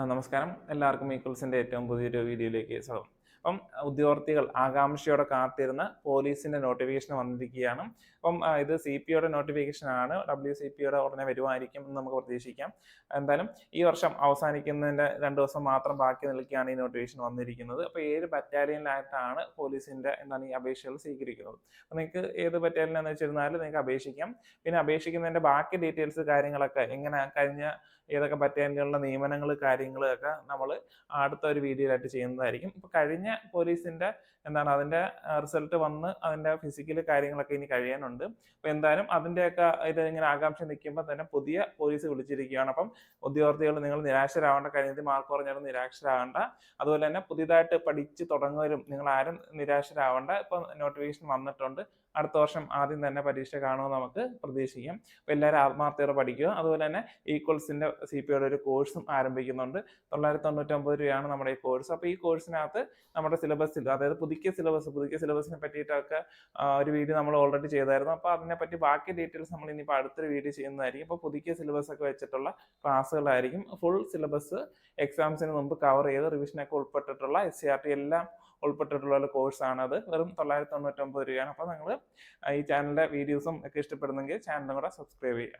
നമസ്കാരം. എല്ലാവർക്കും ഈക്വൽസിന്റെ ഏറ്റവും പുതിയൊരു വീഡിയോയിലേക്ക് സ്വാഗതം. അപ്പം ഉദ്യോഗാർത്ഥികൾ ആകാംക്ഷയോടെ കാത്തിരുന്ന പോലീസിന്റെ നോട്ടിഫിക്കേഷൻ വന്നിരിക്കുകയാണ്. അപ്പം ഇത് സി പി ഒയുടെ നോട്ടിഫിക്കേഷൻ ആണ്. ഡബ്ല്യു സി പി ഒയുടെ ഉടനെ വരുമായിരിക്കും എന്ന് നമുക്ക് പ്രതീക്ഷിക്കാം. എന്തായാലും ഈ വർഷം അവസാനിക്കുന്നതിന്റെ രണ്ട് ദിവസം മാത്രം ബാക്കി നിൽക്കുകയാണ് ഈ നോട്ടിഫിക്കേഷൻ വന്നിരിക്കുന്നത്. അപ്പോൾ ഏഴ് ബറ്റാലിയനിലായിട്ടാണ് പോലീസിന്റെ എന്താണ് ഈ അപേക്ഷകൾ സ്വീകരിക്കുന്നത്? അപ്പോൾ നിങ്ങൾക്ക് ഏത് ബറ്റാലിയനാന്ന് വെച്ചിരുന്നാലും നിങ്ങൾക്ക് അപേക്ഷിക്കാം. പിന്നെ അപേക്ഷിക്കുന്നതിന്റെ ബാക്കി ഡീറ്റെയിൽസ് കാര്യങ്ങളൊക്കെ എങ്ങനെ കഴിഞ്ഞ ഏതൊക്കെ ബറ്റാലിയനുകളുടെ നിയമനങ്ങൾ കാര്യങ്ങളൊക്കെ നമ്മൾ അടുത്ത ഒരു വീഡിയോയിലായിട്ട് ചെയ്യുന്നതായിരിക്കും. ഇപ്പൊ കഴിഞ്ഞ പോലീസിന്റെ എന്താണ് അതിന്റെ റിസൾട്ട് വന്ന് അതിന്റെ ഫിസിക്കൽ കാര്യങ്ങളൊക്കെ ഇനി കഴിയാനുണ്ട്. അപ്പൊ എന്തായാലും അതിന്റെയൊക്കെ ഇത് ഇങ്ങനെ ആകാംക്ഷ നിൽക്കുമ്പോൾ തന്നെ പുതിയ പോലീസ് വിളിച്ചിരിക്കുകയാണ്. അപ്പം ഉദ്യോഗാർത്ഥികൾ നിങ്ങൾ നിരാശരാവേണ്ട കഴിഞ്ഞ മാർക്ക് കുറഞ്ഞാലും നിരാശരാകണ്ട. അതുപോലെ തന്നെ പുതിയതായിട്ട് പഠിച്ച് തുടങ്ങുവരും നിങ്ങൾ ആരും നിരാശരാവണ്ട. ഇപ്പൊ നോട്ടിഫിക്കേഷൻ വന്നിട്ടുണ്ട്. അടുത്ത വർഷം ആദ്യം തന്നെ പരീക്ഷ കാണുമെന്ന് നമുക്ക് പ്രതീക്ഷിക്കാം. അപ്പോൾ എല്ലാവരും ആത്മാർത്ഥയോടെ പഠിക്കുക. അതുപോലെ തന്നെ ഈക്വൽസിന്റെ സി പി ഒരു കോഴ്സും ആരംഭിക്കുന്നുണ്ട്. തൊള്ളായിരത്തി തൊണ്ണൂറ്റൊമ്പത് രൂപയാണ് നമ്മുടെ ഈ കോഴ്സ്. അപ്പോൾ ഈ കോഴ്സിനകത്ത് നമ്മുടെ സിലബസിൽ അതായത് പുതുക്കിയ സിലബസ് പുതുക്കിയ സിലബസിനെ പറ്റിയിട്ടൊക്കെ ഒരു വീഡിയോ നമ്മൾ ഓൾറെഡി ചെയ്തായിരുന്നു. അപ്പോൾ അതിനെപ്പറ്റി ബാക്കി ഡീറ്റെയിൽസ് നമ്മൾ ഇനിയിപ്പോൾ അടുത്തൊരു വീഡിയോ ചെയ്യുന്നതായിരിക്കും. അപ്പോൾ പുതുക്കിയ സിലബസ് ഒക്കെ വെച്ചിട്ടുള്ള ക്ലാസ്സുകളായിരിക്കും. ഫുൾ സിലബസ് എക്സാംസിന് മുമ്പ് കവർ ചെയ്ത് റിവിഷനൊക്കെ ഉൾപ്പെട്ടിട്ടുള്ള എസ് സി ആർ ടി എല്ലാം ഉൾപ്പെട്ടിട്ടുള്ള ഒരു കോഴ്സാണത് വെറും തൊള്ളായിരത്തി തൊണ്ണൂറ്റൊമ്പത് രൂപയാണ്. അപ്പോൾ നിങ്ങൾ ഈ ചാനലിന്റെ വീഡിയോസും ഒക്കെ ഇഷ്ടപ്പെടുന്നെങ്കിൽ ചാനലും കൂടെ സബ്സ്ക്രൈബ് ചെയ്യുക.